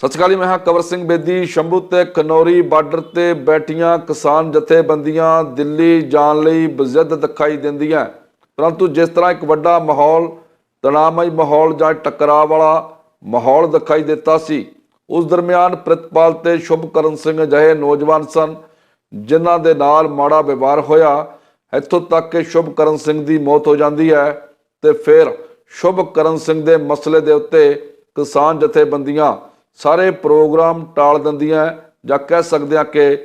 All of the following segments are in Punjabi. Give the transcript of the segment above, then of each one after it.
ਸਤਿ ਸ਼੍ਰੀ ਅਕਾਲ ਜੀ, ਮੈਂ ਹਾਂ ਕਵਰ ਸਿੰਘ ਬੇਦੀ ਸ਼ੰਭੂ ਤੇ ਖਨੌਰੀ ਬਾਰਡਰ ਤੇ ਬੈਠੀਆਂ ਕਿਸਾਨ ਜਥੇਬੰਦੀਆਂ ਦਿੱਲੀ ਜਾਣ ਲਈ ਬਜ਼ਿੱਦ ਦਿਖਾਈ ਦਿੰਦੀਆਂ ਪਰੰਤੂ ਜਿਸ ਤਰ੍ਹਾਂ ਇੱਕ ਵੱਡਾ ਮਾਹੌਲ ਤਣਾਅਮਈ ਮਾਹੌਲ ਜਾਂ ਟਕਰਾਅ ਵਾਲਾ ਮਾਹੌਲ ਦਿਖਾਈ ਦਿੱਤਾ ਸੀ ਉਸ ਦਰਮਿਆਨ ਪ੍ਰਿਤਪਾਲ ਤੇ ਸ਼ੁਭਕਰਨ ਸਿੰਘ ਅਜਿਹੇ ਨੌਜਵਾਨ ਸਨ ਜਿਨ੍ਹਾਂ ਦੇ ਨਾਲ ਮਾੜਾ ਵਿਵਹਾਰ ਹੋਇਆ। ਇੱਥੋਂ ਤੱਕ ਕਿ ਸ਼ੁਭਕਰਨ ਸਿੰਘ ਦੀ ਮੌਤ ਹੋ ਜਾਂਦੀ ਹੈ ਤੇ ਫਿਰ ਸ਼ੁਭਕਰਨ ਸਿੰਘ ਦੇ ਮਸਲੇ ਦੇ ਉੱਤੇ ਕਿਸਾਨ ਜਥੇਬੰਦੀਆਂ ਸਾਰੇ ਪ੍ਰੋਗਰਾਮ ਟਾਲ ਦਿੰਦੀਆਂ ਜਾਂ ਕਹਿ ਸਕਦੇ ਹਾਂ ਕਿ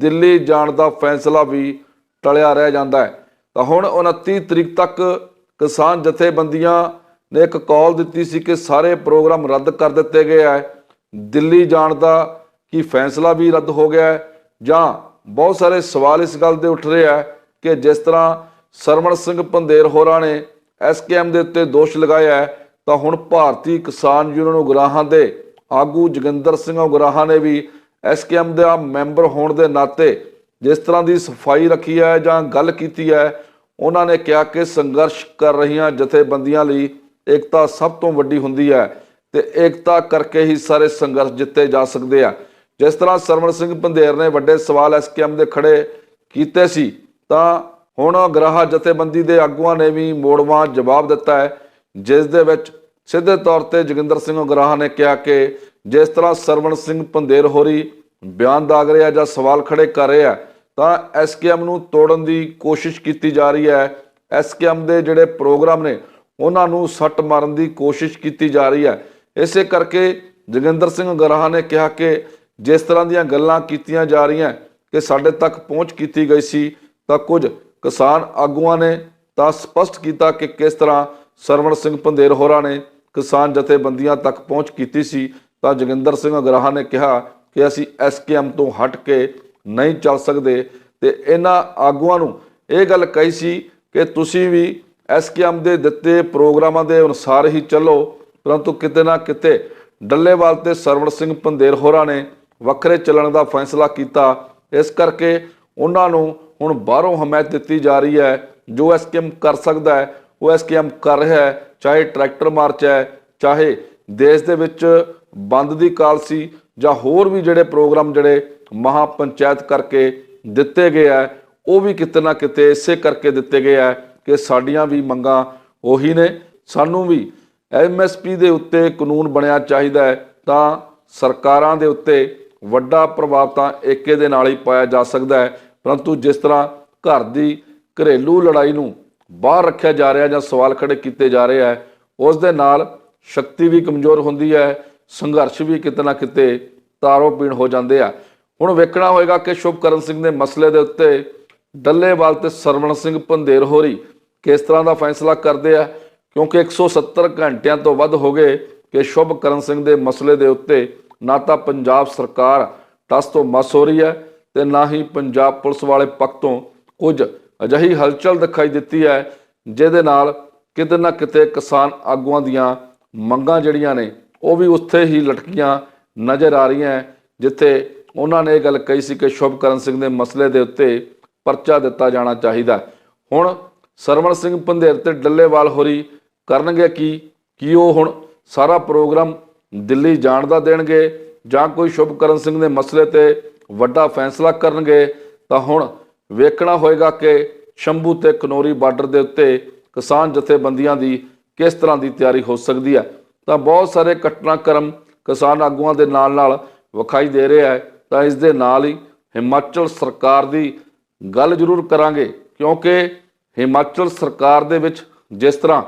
ਦਿੱਲੀ ਜਾਣ ਦਾ ਫੈਸਲਾ ਵੀ ਟਲਿਆ ਰਹਿ ਜਾਂਦਾ ਹੈ ਤਾਂ ਹੁਣ 29 ਤਰੀਕ ਤੱਕ ਕਿਸਾਨ ਜਥੇਬੰਦੀਆਂ ਨੇ ਇੱਕ ਕਾਲ ਦਿੱਤੀ ਸੀ ਕਿ ਸਾਰੇ ਪ੍ਰੋਗਰਾਮ ਰੱਦ ਕਰ ਦਿੱਤੇ ਗਏ ਹੈ ਦਿੱਲੀ ਜਾਣ ਦਾ ਕੀ ਫੈਸਲਾ ਵੀ ਰੱਦ ਹੋ ਗਿਆ ਹੈ ਜਾਂ ਬਹੁਤ ਸਾਰੇ ਸਵਾਲ ਇਸ ਗੱਲ ਦੇ ਉੱਠ ਰਹੇ ਆ ਕਿ ਜਿਸ ਤਰ੍ਹਾਂ ਸਰਵਣ ਸਿੰਘ ਪੰਦੇਰ ਹੋਰਾਂ ਨੇ ਐਸਕੇਐਮ ਦੇ ਉੱਤੇ ਦੋਸ਼ ਲਗਾਇਆ ਹੈ ਤਾਂ ਹੁਣ ਭਾਰਤੀ ਕਿਸਾਨ ਯੂਨੀਅਨ ਉਗਰਾਹਾਂ ਦੇ ਆਗੂ ਜੋਗਿੰਦਰ ਸਿੰਘ ਉਗਰਾਹਾਂ ਨੇ ਵੀ ਐਸਕੇਐਮ ਦਾ ਮੈਂਬਰ ਹੋਣ ਦੇ ਨਾਤੇ ਜਿਸ ਤਰ੍ਹਾਂ ਦੀ ਸਫ਼ਾਈ ਰੱਖੀ ਹੈ ਜਾਂ ਗੱਲ ਕੀਤੀ ਹੈ, ਉਹਨਾਂ ਨੇ ਕਿਹਾ ਕਿ ਸੰਘਰਸ਼ ਕਰ ਰਹੀਆਂ ਜਥੇਬੰਦੀਆਂ ਲਈ ਏਕਤਾ ਸਭ ਤੋਂ ਵੱਡੀ ਹੁੰਦੀ ਹੈ ਤੇ ਏਕਤਾ ਕਰਕੇ ਹੀ ਸਾਰੇ ਸੰਘਰਸ਼ ਜਿੱਤੇ ਜਾ ਸਕਦੇ ਆ। ਜਿਸ ਤਰ੍ਹਾਂ ਸਰਵਣ ਸਿੰਘ ਪੰਧੇਰ ਨੇ ਵੱਡੇ ਸਵਾਲ ਐਸਕੇਐਮ ਦੇ ਖੜੇ ਕੀਤੇ ਸੀ, ਤਾਂ ਹੁਣ ਗ੍ਰਾਹ ਜਥੇਬੰਦੀ ਦੇ ਆਗੂਆਂ ਨੇ ਵੀ ਮੋੜਵਾਂ ਜਵਾਬ ਦਿੱਤਾ ਹੈ, ਜਿਸ ਦੇ ਵਿੱਚ ਸਿੱਧੇ ਤੌਰ ਤੇ ਜੋਗਿੰਦਰ ਸਿੰਘ ਗ੍ਰਾਹ ਨੇ ਕਿਹਾ ਕਿ ਜਿਸ ਤਰ੍ਹਾਂ ਸਰਵਣ ਸਿੰਘ ਪੰਧੇਰ ਹੋਰੀ ਬਿਆਨ ਦਾਗ ਰਿਹਾ ਜਾਂ ਸਵਾਲ ਖੜੇ ਕਰ ਰਿਹਾ ਤਾਂ ਐਸਕੇਐਮ ਨੂੰ ਤੋੜਨ ਦੀ ਕੋਸ਼ਿਸ਼ ਕੀਤੀ ਜਾ ਰਹੀ ਹੈ। ਐਸਕੇਐਮ ਦੇ ਜਿਹੜੇ ਪ੍ਰੋਗਰਾਮ ਨੇ, ਉਹਨਾਂ ਨੂੰ ਸੱਟ ਮਾਰਨ ਦੀ ਕੋਸ਼ਿਸ਼ ਕੀਤੀ ਜਾ ਰਹੀ ਹੈ। ਇਸੇ ਕਰਕੇ ਜੋਗਿੰਦਰ ਸਿੰਘ ਗਰਾਹ ਨੇ ਕਿਹਾ ਕਿ ਜਿਸ ਤਰ੍ਹਾਂ ਦੀਆਂ ਗੱਲਾਂ ਕੀਤੀਆਂ ਜਾ ਰਹੀਆਂ ਕਿ ਸਾਡੇ ਤੱਕ ਪਹੁੰਚ ਕੀਤੀ ਗਈ ਸੀ, ਤਾਂ ਕੁਝ ਕਿਸਾਨ ਆਗੂਆਂ ਨੇ ਤਾਂ ਸਪਸ਼ਟ ਕੀਤਾ ਕਿ ਕਿਸ ਤਰ੍ਹਾਂ ਸਰਵਣ ਸਿੰਘ ਪੰਦੇਰ ਹੋਰਾਂ ਨੇ ਕਿਸਾਨ ਜਥੇਬੰਦੀਆਂ ਤੱਕ ਪਹੁੰਚ ਕੀਤੀ ਸੀ, ਤਾਂ ਜੋਗਿੰਦਰ ਸਿੰਘ ਗਰਾਹ ਨੇ ਕਿਹਾ ਕਿ ਅਸੀਂ ਐਸਕੇਐਮ ਤੋਂ ਹਟ ਕੇ ਨਹੀਂ ਚੱਲ ਸਕਦੇ ਤੇ ਇਹਨਾਂ ਆਗੂਆਂ ਨੂੰ ਇਹ ਗੱਲ ਕਹੀ ਸੀ ਕਿ ਤੁਸੀਂ ਵੀ ਐਸਕੇਐਮ ਦੇ ਦਿੱਤੇ ਪ੍ਰੋਗਰਾਮਾਂ ਦੇ ਅਨੁਸਾਰ ਹੀ ਚੱਲੋ, ਪਰੰਤੂ ਕਿਤੇ ਨਾ ਕਿਤੇ ਡੱਲੇਵਾਲ ਤੇ ਸਰਵਣ ਸਿੰਘ ਪੰਦੇਰ ਹੋਰਾਂ ਨੇ ਵੱਖਰੇ ਚੱਲਣ ਦਾ ਫੈਸਲਾ ਕੀਤਾ। ਇਸ ਕਰਕੇ ਉਹਨਾਂ ਨੂੰ ਹੁਣ ਬਾਹਰੋਂ ਹਮਾਇਤ ਦਿੱਤੀ ਜਾ ਰਹੀ ਹੈ, ਜੋ ਐਸਕੇਐਮ ਕਰ ਸਕਦਾ ਹੈ ਉਹ ਐਸਕੇਐਮ ਕਰ ਰਿਹਾ ਹੈ, ਚਾਹੇ ਟਰੈਕਟਰ ਮਾਰਚ ਹੈ, ਚਾਹੇ ਦੇਸ਼ ਦੇ ਵਿੱਚ ਬੰਦ ਦੀ ਕਾਲ ਸੀ ਜਾਂ ਹੋਰ ਵੀ ਜਿਹੜੇ ਪ੍ਰੋਗਰਾਮ ਜਿਹੜੇ ਮਹਾ ਪੰਚਾਇਤ ਕਰਕੇ ਦਿੱਤੇ ਗਏ ਆ ਉਹ ਵੀ ਕਿਤੇ ਨਾ ਕਿਤੇ ਇਸੇ ਕਰਕੇ ਦਿੱਤੇ ਗਏ ਆ ਕਿ ਸਾਡੀਆਂ ਵੀ ਮੰਗਾਂ ਉਹੀ ਨੇ। ਸਾਨੂੰ ਵੀ ਐਮਐਸਪੀ ਦੇ ਉੱਤੇ ਕਾਨੂੰਨ ਬਣਿਆ ਚਾਹੀਦਾ ਹੈ, ਤਾਂ ਸਰਕਾਰਾਂ ਦੇ ਉੱਤੇ ਵੱਡਾ ਪ੍ਰਭਾਵ ਤਾਂ ਏਕੇ ਦੇ ਨਾਲ ਹੀ ਪਾਇਆ ਜਾ ਸਕਦਾ ਹੈ। ਪਰੰਤੂ ਜਿਸ ਤਰ੍ਹਾਂ ਘਰ ਦੀ ਘਰੇਲੂ ਲੜਾਈ ਨੂੰ ਬਾਹਰ ਰੱਖਿਆ ਜਾ ਰਿਹਾ ਜਾਂ ਸਵਾਲ ਖੜੇ ਕੀਤੇ ਜਾ ਰਹੇ ਹੈ ਉਸ ਦੇ ਨਾਲ ਸ਼ਕਤੀ ਵੀ ਕਮਜ਼ੋਰ ਹੁੰਦੀ ਹੈ, ਸੰਘਰਸ਼ ਵੀ ਕਿਤੇ ਨਾ ਕਿਤੇ ਤਾਰੋ ਪੀਣ ਹੋ ਜਾਂਦੇ ਆ। ਹੁਣ ਵੇਖਣਾ ਹੋਏਗਾ ਕਿ ਸ਼ੁਭਕਰਨ ਸਿੰਘ ਦੇ ਮਸਲੇ ਦੇ ਉੱਤੇ ਡੱਲੇਵਾਲ ਤੇ ਸਰਵਣ ਸਿੰਘ ਪੰਦੇਰ ਹੋਰੀ ਕਿਸ ਤਰ੍ਹਾਂ ਦਾ ਫੈਸਲਾ ਕਰਦੇ ਆ, ਕਿਉਂਕਿ 170 ਘੰਟਿਆਂ ਤੋਂ ਵੱਧ ਹੋ ਗਏ ਕਿ ਸ਼ੁਭਕਰਨ ਸਿੰਘ ਦੇ ਮਸਲੇ ਦੇ ਉੱਤੇ ਨਾ ਤਾਂ ਪੰਜਾਬ ਸਰਕਾਰ ਟਸ ਤੋਂ ਮਸ ਹੋ ਰਹੀ ਹੈ ਤੇ ਨਾ ਹੀ ਪੰਜਾਬ ਪੁਲਿਸ ਵਾਲੇ ਪੱਖ ਤੋਂ ਕੁਝ ਅਜਿਹੀ ਹਲਚਲ ਦਿਖਾਈ ਦਿੱਤੀ ਹੈ, ਜਿਹਦੇ ਨਾਲ ਕਿਤੇ ਨਾ ਕਿਤੇ ਕਿਸਾਨ ਆਗੂਆਂ ਦੀਆਂ ਮੰਗਾਂ ਜਿਹੜੀਆਂ ਨੇ, ਉਹ ਵੀ ਉੱਥੇ ਹੀ ਲਟਕੀਆਂ ਨਜ਼ਰ ਆ ਰਹੀਆਂ ਜਿੱਥੇ ਉਹਨਾਂ ਨੇ ਇਹ ਗੱਲ ਕਹੀ ਸੀ ਕਿ ਸ਼ੁਭਕਰਨ ਸਿੰਘ ਦੇ ਮਸਲੇ ਦੇ ਉੱਤੇ ਪਰਚਾ ਦਿੱਤਾ ਜਾਣਾ ਚਾਹੀਦਾ ਹੁਣ ਸਰਵਣ ਸਿੰਘ ਪੰਧੇਰ ਤੇ ਡੱਲੇਵਾਲ ਹੋਰੀ ਕਰਨਗੇ ਕੀ? ਕੀ ਉਹ ਹੁਣ ਸਾਰਾ ਪ੍ਰੋਗਰਾਮ ਦਿੱਲੀ ਜਾਣ ਦਾ ਦੇਣਗੇ ਜਾਂ ਕੋਈ ਸ਼ੁਭਕਰਨ ਸਿੰਘ ਦੇ ਮਸਲੇ ਤੇ ਵੱਡਾ ਫੈਸਲਾ ਕਰਨਗੇ? ਤਾਂ ਹੁਣ ਵੇਖਣਾ ਹੋਏਗਾ ਕਿ ਸ਼ੰਭੂ ਤੇ ਕਨੋਰੀ ਬਾਰਡਰ ਦੇ ਉੱਤੇ ਕਿਸਾਨ ਜਥੇਬੰਦੀਆਂ ਦੀ ਕਿਸ ਤਰ੍ਹਾਂ ਦੀ ਤਿਆਰੀ ਹੋ ਸਕਦੀ ਹੈ। ਤਾਂ ਬਹੁਤ ਸਾਰੇ ਘਟਨਾਕ੍ਰਮ ਕਿਸਾਨ ਆਗੂਆਂ ਦੇ ਨਾਲ ਨਾਲ ਵਿਖਾਈ ਦੇ ਰਿਹਾ ਹੈ। ਤਾਂ ਇਸ ਦੇ ਨਾਲ ਹੀ ਹਿਮਾਚਲ ਸਰਕਾਰ ਦੀ ਗੱਲ ਜ਼ਰੂਰ ਕਰਾਂਗੇ, ਕਿਉਂਕਿ ਹਿਮਾਚਲ ਸਰਕਾਰ ਦੇ ਵਿੱਚ ਜਿਸ ਤਰ੍ਹਾਂ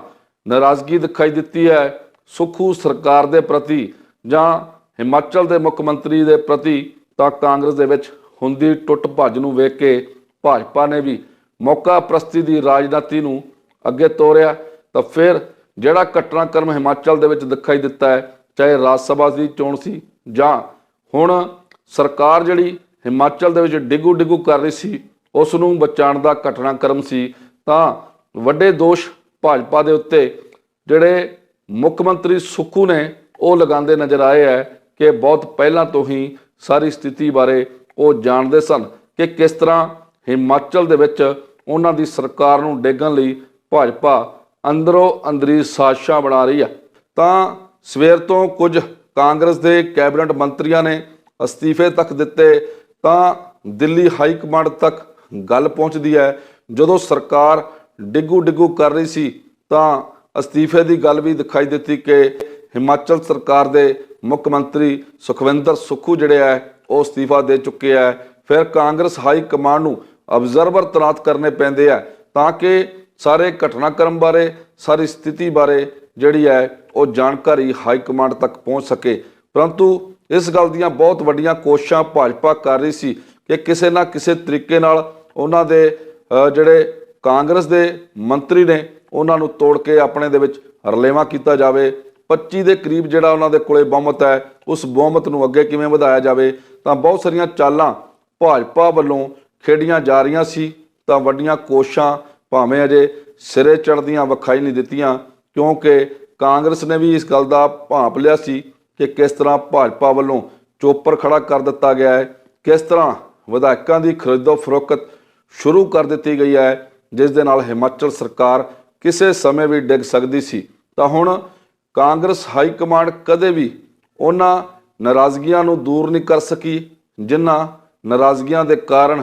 ਨਾਰਾਜ਼ਗੀ ਦਿਖਾਈ ਦਿੱਤੀ ਹੈ, ਸੁਖੂ ਸਰਕਾਰ ਦੇ ਪ੍ਰਤੀ ਜਾਂ ਹਿਮਾਚਲ ਦੇ ਮੁੱਖ ਮੰਤਰੀ ਦੇ ਪ੍ਰਤੀ ਤਾਂ ਕਾਂਗਰਸ ਦੇ ਵਿੱਚ ਹੁੰਦੀ ਟੁੱਟ ਭੱਜ ਨੂੰ ਵੇਖ ਕੇ ਭਾਜਪਾ ਨੇ ਵੀ ਮੌਕਾ ਪ੍ਰਸਤੀ ਦੀ ਰਾਜਨੀਤੀ ਨੂੰ ਅੱਗੇ ਤੋਰਿਆ, ਤਾਂ ਫਿਰ ਜਿਹੜਾ ਘਟਨਾਕ੍ਰਮ ਹਿਮਾਚਲ ਦੇ ਵਿੱਚ ਦਿਖਾਈ ਦਿੱਤਾ ਹੈ, ਚਾਹੇ ਰਾਜ ਸਭਾ ਦੀ ਚੋਣ ਸੀ ਜਾਂ ਹੁਣ ਸਰਕਾਰ ਜਿਹੜੀ ਹਿਮਾਚਲ ਦੇ ਵਿੱਚ ਡਿੱਗੂ ਡਿੱਗੂ ਕਰ ਰਹੀ ਸੀ ਉਸ ਨੂੰ ਬਚਾਉਣ ਦਾ ਘਟਨਾਕ੍ਰਮ ਸੀ, ਤਾਂ ਵੱਡੇ ਦੋਸ਼ ਭਾਜਪਾ ਦੇ ਉੱਤੇ ਜਿਹੜੇ ਮੁੱਖ ਮੰਤਰੀ ਸੁੱਖੂ ਨੇ ਉਹ ਲਗਾਉਂਦੇ ਨਜ਼ਰ ਆਏ ਹੈ ਕਿ ਬਹੁਤ ਪਹਿਲਾਂ ਤੋਂ ਹੀ ਸਾਰੀ ਸਥਿਤੀ ਬਾਰੇ ਉਹ ਜਾਣਦੇ ਸਨ ਕਿ ਕਿਸ ਤਰ੍ਹਾਂ ਹਿਮਾਚਲ ਦੇ ਵਿੱਚ ਉਹਨਾਂ ਦੀ ਸਰਕਾਰ ਨੂੰ ਡੇਗਣ ਲਈ ਭਾਜਪਾ ਅੰਦਰੋਂ ਅੰਦਰੀ ਸਾਜ਼ਿਸ਼ਾਂ ਬਣਾ ਰਹੀ ਹੈ ਤਾਂ ਸਵੇਰ ਤੋਂ ਕੁਝ ਕਾਂਗਰਸ ਦੇ ਕੈਬਨਿਟ ਮੰਤਰੀਆਂ ਨੇ ਅਸਤੀਫੇ ਤੱਕ ਦਿੱਤੇ, ਤਾਂ ਦਿੱਲੀ ਹਾਈ ਕਮਾਂਡ ਤੱਕ ਗੱਲ ਪਹੁੰਚਦੀ ਹੈ। ਜਦੋਂ ਸਰਕਾਰ ਡਿੱਗੂ ਡਿੱਗੂ ਕਰ ਰਹੀ ਸੀ, ਤਾਂ ਅਸਤੀਫੇ ਦੀ ਗੱਲ ਵੀ ਦਿਖਾਈ ਦਿੱਤੀ ਕਿ ਹਿਮਾਚਲ ਸਰਕਾਰ ਦੇ ਮੁੱਖ ਮੰਤਰੀ ਸੁਖਵਿੰਦਰ ਸੁੱਖੂ ਜਿਹੜੇ ਹੈ, ਉਹ ਅਸਤੀਫਾ ਦੇ ਚੁੱਕੇ ਹੈ। ਫਿਰ ਕਾਂਗਰਸ ਹਾਈ ਕਮਾਂਡ ਨੂੰ ਅਬਜ਼ਰਵਰ ਤੈਨਾਤ ਕਰਨੇ ਪੈਂਦੇ ਆ ਤਾਂ ਕਿ ਸਾਰੇ ਘਟਨਾਕ੍ਰਮ ਬਾਰੇ, ਸਾਰੀ ਸਥਿਤੀ ਬਾਰੇ ਜਿਹੜੀ ਹੈ, ਉਹ ਜਾਣਕਾਰੀ ਹਾਈ ਕਮਾਂਡ ਤੱਕ ਪਹੁੰਚ ਸਕੇ। ਪਰੰਤੂ ਇਸ ਗੱਲ ਦੀਆਂ ਬਹੁਤ ਵੱਡੀਆਂ ਕੋਸ਼ਿਸ਼ਾਂ ਭਾਜਪਾ ਕਰ ਰਹੀ ਸੀ ਕਿ ਕਿਸੇ ਨਾ ਕਿਸੇ ਤਰੀਕੇ ਨਾਲ ਉਹਨਾਂ ਦੇ ਜਿਹੜੇ ਕਾਂਗਰਸ ਦੇ ਮੰਤਰੀ ਨੇ, ਉਹਨਾਂ ਨੂੰ ਤੋੜ ਕੇ ਆਪਣੇ ਦੇ ਵਿੱਚ ਰਲੇਵਾ ਕੀਤਾ ਜਾਵੇ। 25 ਦੇ ਕਰੀਬ ਜਿਹੜਾ ਉਹਨਾਂ ਦੇ ਕੋਲੇ ਬਹੁਮਤ ਹੈ, ਉਸ ਬਹੁਮਤ ਨੂੰ ਅੱਗੇ ਕਿਵੇਂ ਵਧਾਇਆ ਜਾਵੇ, ਤਾਂ ਬਹੁਤ ਸਾਰੀਆਂ ਚਾਲਾਂ ਭਾਜਪਾ ਵੱਲੋਂ ਖੇਡੀਆਂ ਜਾ ਰਹੀਆਂ ਸੀ, ਤਾਂ ਵੱਡੀਆਂ ਕੋਸ਼ਾਂ ਭਾਵੇਂ ਅਜੇ ਸਿਰੇ ਚੜਦੀਆਂ ਵਿਖਾਈ ਨਹੀਂ ਦਿੱਤੀਆਂ, ਕਿਉਂਕਿ ਕਾਂਗਰਸ ਨੇ ਵੀ ਇਸ ਗੱਲ ਦਾ ਭਾਂਪ ਲਿਆ ਸੀ ਕਿ ਕਿਸ ਤਰ੍ਹਾਂ ਭਾਜਪਾ ਵੱਲੋਂ ਚੋਪਰ ਖੜਾ ਕਰ ਦਿੱਤਾ ਗਿਆ ਹੈ, ਕਿਸ ਤਰ੍ਹਾਂ ਵਿਧਾਇਕਾਂ ਦੀ ਖਰੀਦੋ ਫਰੋਖਤ ਸ਼ੁਰੂ ਕਰ ਦਿੱਤੀ ਗਈ ਹੈ, ਜਿਸ ਦੇ ਨਾਲ ਹਿਮਾਚਲ ਸਰਕਾਰ ਕਿਸੇ ਸਮੇਂ ਵੀ ਡਿੱਗ ਸਕਦੀ ਸੀ। ਤਾਂ ਹੁਣ ਕਾਂਗਰਸ ਹਾਈ ਕਮਾਂਡ ਕਦੇ ਵੀ ਉਹਨਾਂ ਨਾਰਾਜ਼ਗੀਆਂ ਨੂੰ ਦੂਰ ਨਹੀਂ ਕਰ ਸਕੀ, ਜਿਨ੍ਹਾਂ ਨਾਰਾਜ਼ਗੀਆਂ ਦੇ ਕਾਰਨ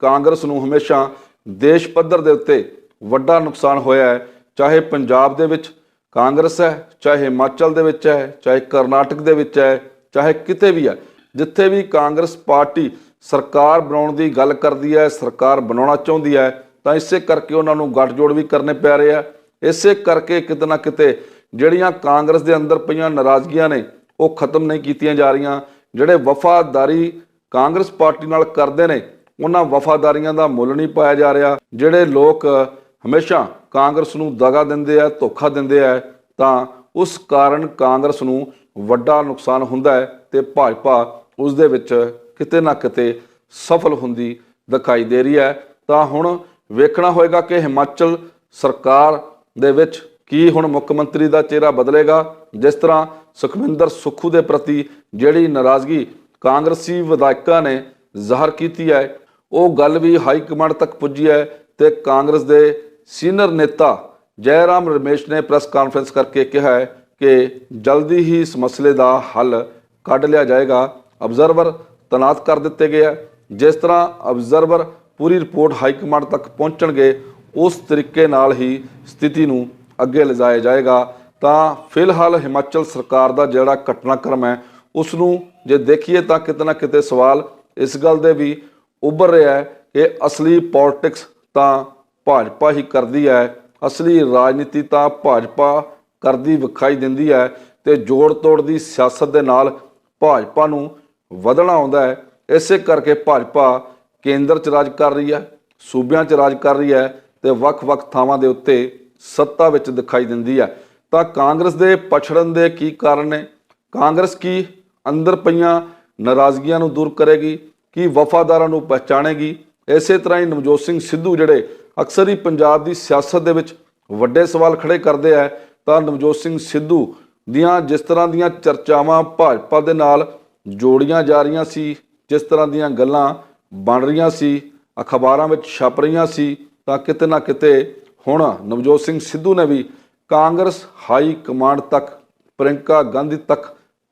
ਕਾਂਗਰਸ ਨੂੰ ਹਮੇਸ਼ਾ ਦੇਸ਼ ਪੱਧਰ ਦੇ ਉੱਤੇ ਵੱਡਾ ਨੁਕਸਾਨ ਹੋਇਆ ਹੈ, ਚਾਹੇ ਪੰਜਾਬ ਦੇ ਵਿੱਚ ਕਾਂਗਰਸ ਹੈ, ਚਾਹੇ ਹਿਮਾਚਲ ਦੇ ਵਿੱਚ ਹੈ, ਚਾਹੇ ਕਰਨਾਟਕ ਦੇ ਵਿੱਚ ਹੈ, ਚਾਹੇ ਕਿਤੇ ਵੀ ਹੈ, ਜਿੱਥੇ ਵੀ ਕਾਂਗਰਸ ਪਾਰਟੀ ਸਰਕਾਰ ਬਣਾਉਣ ਦੀ ਗੱਲ ਕਰਦੀ ਹੈ, ਸਰਕਾਰ ਬਣਾਉਣਾ ਚਾਹੁੰਦੀ ਹੈ, ਤਾਂ ਇਸੇ ਕਰਕੇ ਉਹਨਾਂ ਨੂੰ ਗੱਠਜੋੜ ਵੀ ਕਰਨੇ ਪੈ ਰਹੇ ਆ। ਇਸੇ ਕਰਕੇ ਕਿਤੇ ਨਾ ਕਿਤੇ ਜਿਹੜੀਆਂ ਕਾਂਗਰਸ ਦੇ ਅੰਦਰ ਪਈਆਂ ਨਾਰਾਜ਼ਗੀਆਂ ਨੇ, ਉਹ ਖਤਮ ਨਹੀਂ ਕੀਤੀਆਂ ਜਾ ਰਹੀਆਂ। ਜਿਹੜੇ ਵਫਾਦਾਰੀ ਕਾਂਗਰਸ ਪਾਰਟੀ ਨਾਲ ਕਰਦੇ ਨੇ ਉਹਨਾਂ ਵਫਾਦਾਰੀਆਂ ਦਾ ਮੁੱਲ ਨਹੀਂ ਪਾਇਆ ਜਾ ਰਿਹਾ। ਜਿਹੜੇ ਲੋਕ ਹਮੇਸ਼ਾ ਕਾਂਗਰਸ ਨੂੰ ਦਗਾ ਦਿੰਦੇ ਆ, ਧੋਖਾ ਦਿੰਦੇ ਆ, ਤਾਂ ਉਸ ਕਾਰਨ ਕਾਂਗਰਸ ਨੂੰ ਵੱਡਾ ਨੁਕਸਾਨ ਹੁੰਦਾ ਹੈ ਤੇ ਭਾਜਪਾ ਉਸ ਦੇ ਵਿੱਚ ਕਿਤੇ ਨਾ ਕਿਤੇ ਸਫਲ ਹੁੰਦੀ ਦਿਖਾਈ ਦੇ ਰਹੀ ਹੈ। ਤਾਂ ਹੁਣ ਵੇਖਣਾ ਹੋਏਗਾ ਕਿ ਹਿਮਾਚਲ ਸਰਕਾਰ ਦੇ ਵਿੱਚ ਕੀ ਹੁਣ ਮੁੱਖ ਮੰਤਰੀ ਦਾ ਚਿਹਰਾ ਬਦਲੇਗਾ। ਜਿਸ ਤਰ੍ਹਾਂ ਸੁਖਵਿੰਦਰ ਸੁੱਖੂ ਦੇ ਪ੍ਰਤੀ ਜਿਹੜੀ ਨਾਰਾਜ਼ਗੀ ਕਾਂਗਰਸੀ ਵਿਧਾਇਕਾਂ ਨੇ ਜ਼ਾਹਰ ਕੀਤੀ ਹੈ ਉਹ ਗੱਲ ਵੀ ਹਾਈ ਕਮਾਂਡ ਤੱਕ ਪੁੱਜੀ ਹੈ ਤੇ ਕਾਂਗਰਸ ਦੇ ਸੀਨੀਅਰ ਨੇਤਾ ਜੈਰਾਮ ਰਮੇਸ਼ ਨੇ ਪ੍ਰੈਸ ਕਾਨਫਰੰਸ ਕਰਕੇ ਕਿਹਾ ਹੈ ਕਿ ਜਲਦੀ ਹੀ ਇਸ ਮਸਲੇ ਦਾ ਹੱਲ ਕੱਢ ਲਿਆ ਜਾਏਗਾ। ਅਬਜ਼ਰਵਰ ਤੈਨਾਤ ਕਰ ਦਿੱਤੇ ਗਏ ਹੈ ਜਿਸ ਤਰ੍ਹਾਂ ਅਬਜ਼ਰਵਰ ਪੂਰੀ ਰਿਪੋਰਟ ਹਾਈ ਕਮਾਂਡ ਤੱਕ ਪਹੁੰਚਣਗੇ, ਉਸ ਤਰੀਕੇ ਨਾਲ ਹੀ ਸਥਿਤੀ ਨੂੰ ਅੱਗੇ ਲਿਜਾਇਆ ਜਾਏਗਾ। ਤਾਂ ਫਿਲਹਾਲ ਹਿਮਾਚਲ ਸਰਕਾਰ ਦਾ ਜਿਹੜਾ ਘਟਨਾਕ੍ਰਮ ਹੈ ਉਸ ਨੂੰ ਜੇ ਦੇਖੀਏ ਤਾਂ ਕਿਤੇ ਨਾ ਕਿਤੇ ਸਵਾਲ ਇਸ ਗੱਲ ਦੇ ਵੀ ਉੱਭਰ ਰਿਹਾ ਹੈ ਕਿ ਅਸਲੀ ਪੋਲਿਟਿਕਸ ਤਾਂ ਭਾਜਪਾ ਹੀ ਕਰਦੀ ਹੈ, ਅਸਲੀ ਰਾਜਨੀਤੀ ਤਾਂ ਭਾਜਪਾ ਕਰਦੀ ਵਿਖਾਈ ਦਿੰਦੀ ਹੈ ਤੇ ਜੋੜ ਤੋੜ ਦੀ ਸਿਆਸਤ ਦੇ ਨਾਲ ਭਾਜਪਾ ਨੂੰ ਵਧਣਾ ਆਉਂਦਾ ਹੈ। ਇਸੇ ਕਰਕੇ ਭਾਜਪਾ ਕੇਂਦਰ 'ਚ ਰਾਜ ਕਰ ਰਹੀ ਹੈ, ਸੂਬਿਆਂ 'ਚ ਰਾਜ ਕਰ ਰਹੀ ਹੈ ਤੇ ਵੱਖ-ਵੱਖ ਥਾਵਾਂ ਦੇ ਉੱਤੇ ਸੱਤਾ ਵਿੱਚ ਦਿਖਾਈ ਦਿੰਦੀ ਹੈ। ਤਾਂ ਕਾਂਗਰਸ ਦੇ ਪਛੜਨ ਦੇ ਕੀ ਕਾਰਨ ਨੇ? ਕਾਂਗਰਸ ਕੀ ਅੰਦਰ ਪਈਆਂ ਨਾਰਾਜ਼ਗੀਆਂ ਨੂੰ ਦੂਰ ਕਰੇਗੀ? ਕੀ ਵਫਾਦਾਰਾਂ ਨੂੰ ਪਹਿਚਾਣੇਗੀ? ਇਸੇ ਤਰ੍ਹਾਂ ਹੀ ਨਵਜੋਤ ਸਿੰਘ ਸਿੱਧੂ ਜਿਹੜੇ ਅਕਸਰ ਹੀ ਪੰਜਾਬ ਦੀ ਸਿਆਸਤ ਦੇ ਵਿੱਚ ਵੱਡੇ ਸਵਾਲ ਖੜੇ ਕਰਦੇ ਆ, ਤਾਂ ਨਵਜੋਤ ਸਿੰਘ ਸਿੱਧੂ ਦੀਆਂ ਜਿਸ ਤਰ੍ਹਾਂ ਦੀਆਂ ਚਰਚਾਵਾਂ ਭਾਜਪਾ ਦੇ ਨਾਲ ਜੋੜੀਆਂ ਜਾ ਰਹੀਆਂ ਸੀ, ਜਿਸ ਤਰ੍ਹਾਂ ਦੀਆਂ ਗੱਲਾਂ ਬਣ ਰਹੀਆਂ ਸੀ, ਅਖਬਾਰਾਂ ਵਿੱਚ ਛਪ ਰਹੀਆਂ ਸੀ, ਤਾਂ ਕਿਤੇ ਨਾ ਕਿਤੇ ਹੁਣ ਨਵਜੋਤ ਸਿੰਘ ਸਿੱਧੂ ਨੇ ਵੀ ਕਾਂਗਰਸ ਹਾਈ ਕਮਾਂਡ ਤੱਕ ਪ੍ਰਿੰਕਾ ਗਾਂਧੀ ਤੱਕ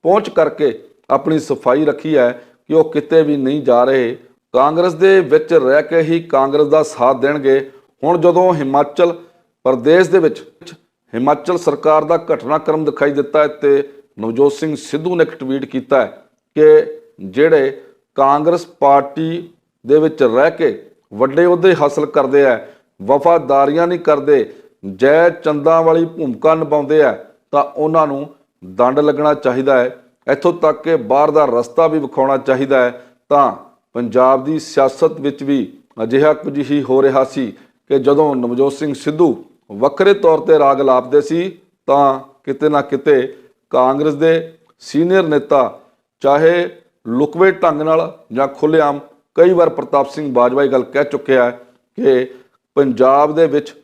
ਪਹੁੰਚ ਕਰਕੇ ਆਪਣੀ ਸਫ਼ਾਈ ਰੱਖੀ ਹੈ। ਕਿ ਉਹ ਕਿਤੇ ਵੀ ਨਹੀਂ ਜਾ ਰਹੇ। ਕਾਂਗਰਸ ਦੇ ਵਿੱਚ ਰਹਿ ਕੇ ਹੀ ਕਾਂਗਰਸ ਦਾ ਸਾਥ ਦੇਣਗੇ। ਹੁਣ ਜਦੋਂ ਹਿਮਾਚਲ ਪ੍ਰਦੇਸ਼ ਦੇ ਵਿੱਚ ਹਿਮਾਚਲ ਸਰਕਾਰ ਦਾ ਘਟਨਾਕ੍ਰਮ ਦਿਖਾਈ ਦਿੱਤਾ ਹੈ ਤੇ ਨਵਜੋਤ ਸਿੰਘ ਸਿੱਧੂ ਨੇ ਇੱਕ ਟਵੀਟ ਕੀਤਾ ਹੈ ਕਿ ਜਿਹੜੇ ਕਾਂਗਰਸ ਪਾਰਟੀ ਦੇ ਵਿੱਚ ਰਹਿ ਕੇ ਵੱਡੇ ਅਹੁਦੇ ਹਾਸਲ ਕਰਦੇ ਆ, ਵਫਾਦਾਰੀਆਂ ਨਹੀਂ ਕਰਦੇ, ਜੈ ਚੰਦਾਂ ਵਾਲੀ ਭੂਮਿਕਾ ਨਿਭਾਉਂਦੇ ਆ, ਤਾਂ ਉਹਨਾਂ ਨੂੰ ਦੰਡ ਲੱਗਣਾ ਚਾਹੀਦਾ ਹੈ। ਇੱਥੋਂ ਤੱਕ ਕਿ ਬਾਹਰ ਦਾ ਰਸਤਾ ਵੀ ਵਿਖਾਉਣਾ ਚਾਹੀਦਾ ਹੈ, ਤਾਂ ਪੰਜਾਬ ਦੀ ਸਿਆਸਤ ਵਿੱਚ ਵੀ ਅਜਿਹਾ ਕੁਝ ਹੀ ਹੋ ਰਿਹਾ ਸੀ ਕਿ ਜਦੋਂ ਨਵਜੋਤ ਸਿੰਘ ਸਿੱਧੂ ਵੱਖਰੇ ਤੌਰ ਤੇ ਰਾਗ ਲਾਪਦੇ ਸੀ, ਤਾਂ ਕਿਤੇ ਨਾ ਕਿਤੇ ਕਾਂਗਰਸ ਦੇ ਸੀਨੀਅਰ ਨੇਤਾ ਚਾਹੇ ਲੁਕਵੇ ਢੰਗ ਨਾਲ ਜਾਂ ਖੁੱਲ੍ਹੇਆਮ ਕਈ ਵਾਰ ਪ੍ਰਤਾਪ ਸਿੰਘ ਬਾਜਵਾ ਇਹ ਗੱਲ ਕਹਿ ਚੁੱਕਿਆ ਹੈ ਕਿ ਪੰਜਾਬ ਦੇ ਵਿੱਚ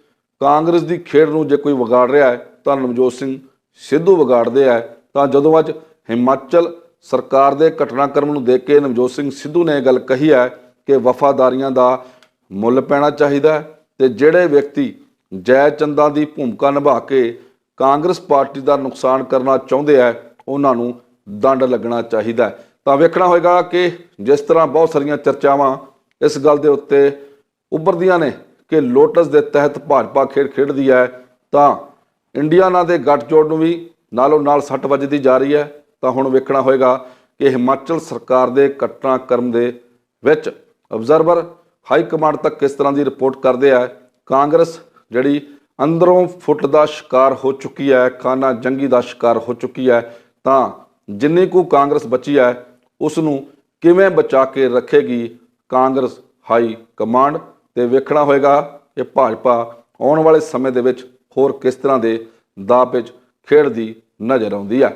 ਕਾਂਗਰਸ ਦੀ ਖੇਡ ਨੂੰ ਜੇ ਕੋਈ ਵਿਗਾੜ ਰਿਹਾ ਹੈ, ਤਾਂ ਨਵਜੋਤ ਸਿੰਘ ਸਿੱਧੂ ਵਿਗਾੜਦੇ ਆ। ਤਾਂ ਜਦੋਂ ਅੱਜ ਹਿਮਾਚਲ ਸਰਕਾਰ ਦੇ ਘਟਨਾਕ੍ਰਮ ਨੂੰ ਦੇਖ ਕੇ ਨਵਜੋਤ ਸਿੰਘ ਸਿੱਧੂ ਨੇ ਇਹ ਗੱਲ ਕਹੀ ਹੈ ਕਿ ਵਫਾਦਾਰੀਆਂ ਦਾ ਮੁੱਲ ਪੈਣਾ ਚਾਹੀਦਾ ਹੈ ਤੇ ਜਿਹੜੇ ਵਿਅਕਤੀ ਜੈ ਚੰਦਾ ਦੀ ਭੂਮਿਕਾ ਨਿਭਾ ਕੇ ਕਾਂਗਰਸ ਪਾਰਟੀ ਦਾ ਨੁਕਸਾਨ ਕਰਨਾ ਚਾਹੁੰਦੇ ਆ ਉਹਨਾਂ ਨੂੰ ਦੰਡ ਲੱਗਣਾ ਚਾਹੀਦਾ ਤਾਂ ਵੇਖਣਾ ਹੋਏਗਾ ਕਿ ਜਿਸ ਤਰ੍ਹਾਂ ਬਹੁਤ ਸਾਰੀਆਂ ਚਰਚਾਵਾਂ ਇਸ ਗੱਲ ਦੇ ਉੱਤੇ ਉੱਭਰਦੀਆਂ ਨੇ ਕਿ ਲੋਟਸ ਦੇ ਤਹਿਤ ਭਾਜਪਾ ਖੇਡ ਖੇਡਦੀ ਹੈ, ਤਾਂ ਇੰਡੀਆਨਾ ਦੇ ਗੱਠਜੋੜ ਨੂੰ ਵੀ ਨਾਲੋਂ ਨਾਲ ਸੱਟ ਵੱਜਦੀ ਜਾ ਰਹੀ ਹੈ। ਤਾਂ ਹੁਣ ਵੇਖਣਾ ਹੋਏਗਾ ਕਿ ਹਿਮਾਚਲ ਸਰਕਾਰ ਦੇ ਘਟਨਾਕ੍ਰਮ ਦੇ ਵਿੱਚ ਅਬਜ਼ਰਵਰ ਹਾਈ ਕਮਾਂਡ ਤੱਕ ਕਿਸ ਤਰ੍ਹਾਂ ਦੀ ਰਿਪੋਰਟ ਕਰਦੇ ਆ? ਕਾਂਗਰਸ ਜਿਹੜੀ ਅੰਦਰੋਂ ਫੁੱਟ ਦਾ ਸ਼ਿਕਾਰ ਹੋ ਚੁੱਕੀ ਹੈ, ਖਾਨਾ ਜੰਗੀ ਦਾ ਸ਼ਿਕਾਰ ਹੋ ਚੁੱਕੀ ਹੈ, ਤਾਂ ਜਿੰਨੀ ਕੁ ਕਾਂਗਰਸ ਬਚੀ ਹੈ ਉਸ ਨੂੰ ਕਿਵੇਂ ਬਚਾ ਕੇ ਰੱਖੇਗੀ ਕਾਂਗਰਸ ਹਾਈ ਕਮਾਂਡ? ਤੇ ਵੇਖਣਾ ਹੋਏਗਾ ਕਿ ਭਾਜਪਾ ਆਉਣ ਵਾਲੇ ਸਮੇਂ ਦੇ ਵਿੱਚ ਹੋਰ ਕਿਸ ਤਰ੍ਹਾਂ ਦੇ ਦਾਅ ਵਿੱਚ ਖੇਡਦੀ ਨਜ਼ਰ ਆਉਂਦੀ ਹੈ।